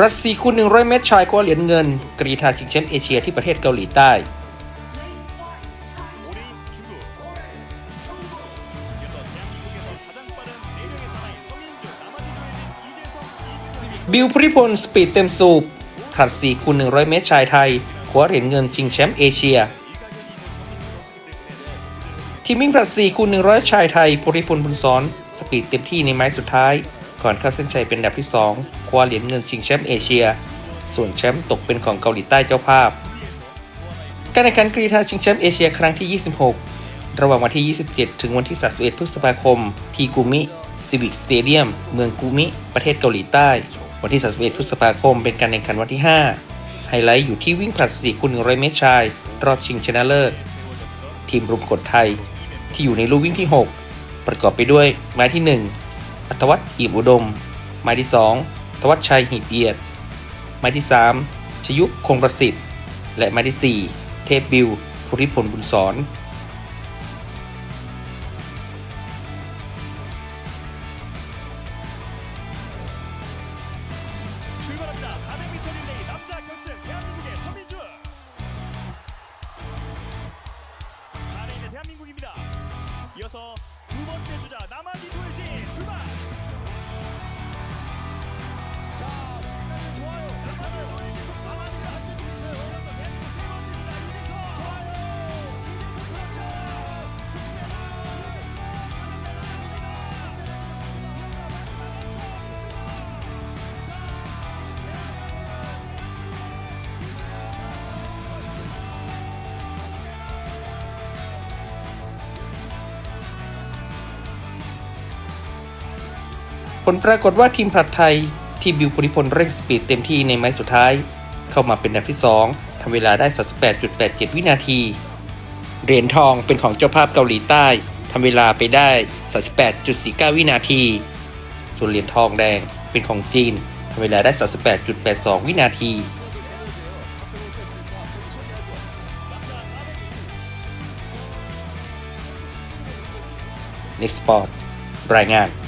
รัสเซียคูณ100 เมตรชายคว้าเหรียญเงิน กรีฑาชิงแชมป์เอเชียที่ประเทศเกาหลีใต้ บิลพริพลสปีดเต็มสูบผลัด4คูณ100 เมตรชายไทยคว้าเหรียญเงินชิงแชมป์เอเชีย ทีมวิ่งผลัด4คูณ100 ชายไทยพริพลบุญสอน สปีดเต็มที่ในไม้สุดท้าย ก่อนเข้าเส้นชัยเป็นอันดับที่ 2 คว้าเหรียญเงินชิงแชมป์เอเชีย ส่วนแชมป์ตกเป็นของเกาหลีใต้เจ้าภาพ การแข่งขันกรีฑาชิงแชมป์เอเชียครั้งที่ 26 ระหว่างวันที่ 27 ถึงวันที่ 31 พฤษภาคม ที่กูมิซิวิกสเตเดียมเมืองกูมิ ประเทศเกาหลีใต้ วันที่ 31 พฤษภาคม เป็นการแข่งขันวันที่ 5 ไฮไลท์อยู่ที่วิ่งผลัด4คูณ100 เมตรชาย รอบชิงชนะเลิศ ทีมรุมกดไทย ที่อยู่ในลู่วิ่งที่ 6 ประกอบไปด้วยไม้ที่ 1 อัตวัตอิ่มอุดม ไม้ที่ 2 ทวัชชัยหีบเอียด ไม้ที่ 3 ชยุคงประสิทธิ์ และไม้ที่ 4 เทพบิวภูริพลบุญสอน 출발합니다. 400m 릴레이 남자 결승 대한민국의 서민주. 4레인의 대한민국입니다. 이어서 두 번째 주자 남 ผลปรากฏว่าทีมผลัดไทยที่บิวภูริพลเร่งสปีดเต็มที่ในไม้สุดท้าย เข้ามาเป็นอันดับที่ 2ทำเวลาได้ 38.87 วินาที เหรียญทองเป็นของเจ้าภาพเกาหลีใต้ทำเวลาไปได้ 38.49 วินาที ส่วนเหรียญทองแดงเป็นของจีนทำเวลาได้ 38.82 วินาที Next Sport รายงาน